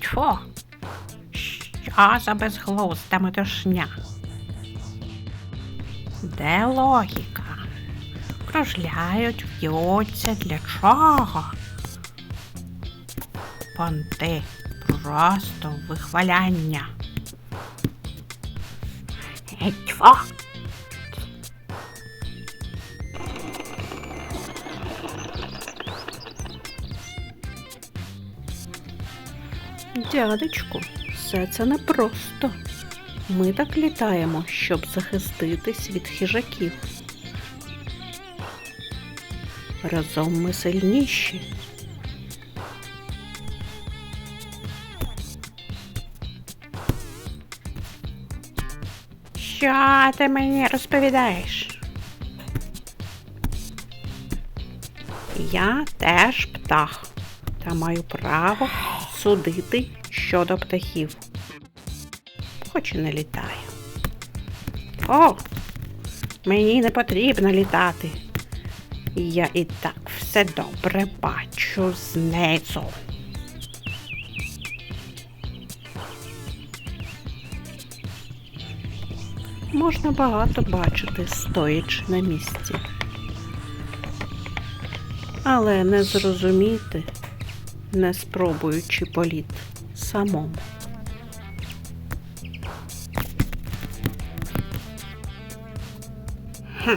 Тьфу, що за безглузда метушня? Де логіка? Кружляють, в'ються для чого? Понти, просто вихваляння. Тьфу! Дядечку, все це непросто. Ми так літаємо, щоб захиститись від хижаків. Разом ми сильніші. Що ти мені розповідаєш? Я теж птах та маю право судити щодо птахів. Хоч і не літаю. О, мені не потрібно літати. Я і так все добре бачу знизу. Можна багато бачити, стоячи на місці. Але не зрозуміти, не спробуючи політ самому. Хм,